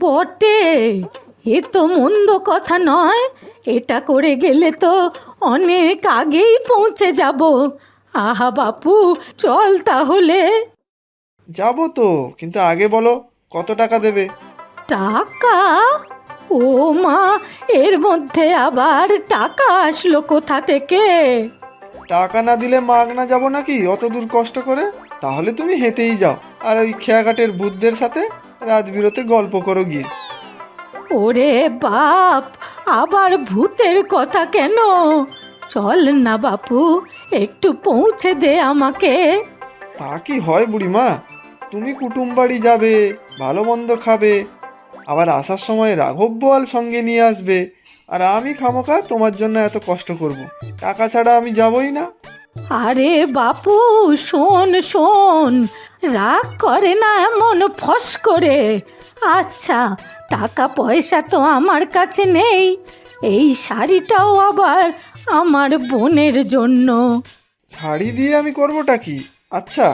বটে এ তো মন্দ কথা নয়। এটা করে গেলে তো অনেক আগেই পৌঁছে যাব। আহা বাপু চল তাহলে। যাব তো কিন্তু আগে বলো কত টাকা দেবে? টাকা? ও মা এর মধ্যে আবার টাকা আসলো কোথা থেকে? টাকা না দিলে মাগনা যাব নাকি? অত দূর কষ্ট করে? তাহলে তুমি হেঁটেই যাও। আর ওই খেয়াঘাটের বুদ্ধের সাথে রাত বিরতে গল্প করো গিয়ে। ওরে বাপ আবার ভূতের কথা কেন? চল না বাপু একটু পৌঁছে দে আমাকে। তা কি হয় বুড়িমা? তুমি কুটুম বাড়ি যাবে ভালো মন্দ খাবে আবার আসার সময় রাঘব বোয়াল সঙ্গে নিয়ে আসবে। আর আমি খামোখা তোমার জন্য এত কষ্ট করব। টাকা ছাড়া আমি যাবই না। আরে বাপু শোন শোন। রাগ করে না এমন ফস করে। আচ্ছা টাকা পয়সা তো আমার কাছে নেই। এই শাড়িটাও আবার আমার বোনের জন্য। শাড়ি দিয়ে আমি করবোটা কি? আচ্ছা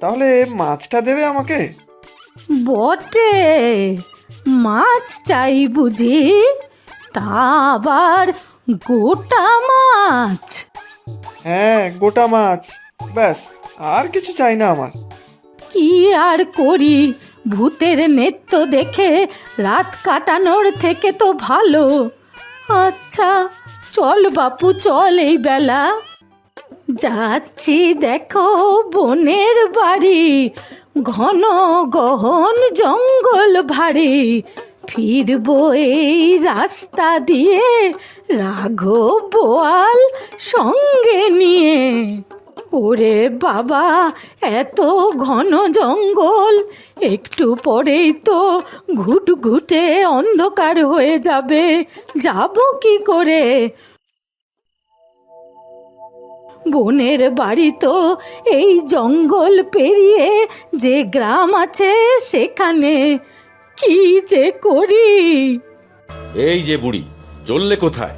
তাহলে মাছটা দেবে আমাকে? বটে। মাছ চাই বুঝি তা আবার গোটা মাছ। হ্যাঁ গোটা মাছ। ব্যাস আর কিছু চাই না আমার। কি আর করি? ভূতের নেত্য দেখে রাত কাটানোর থেকে তো ভালো। আচ্ছা চল বাপু চল এই বেলা। যাচ্ছি দেখো বোনের বাড়ি। ঘন গহন জঙ্গল ভারী ফিরবো এই রাস্তা দিয়ে, রাঘব বোয়াল সঙ্গে নিয়ে। ওরে বাবা, এত ঘন জঙ্গল, একটু পরেই তো ঘুটঘুটে অন্ধকার হয়ে যাবে। যাব কি করে? বোনের বাড়ি তো এই জঙ্গল পেরিয়ে যে গ্রাম আছে সেখানে। কি যে করি? এই যে বুড়ি, চললে কোথায়?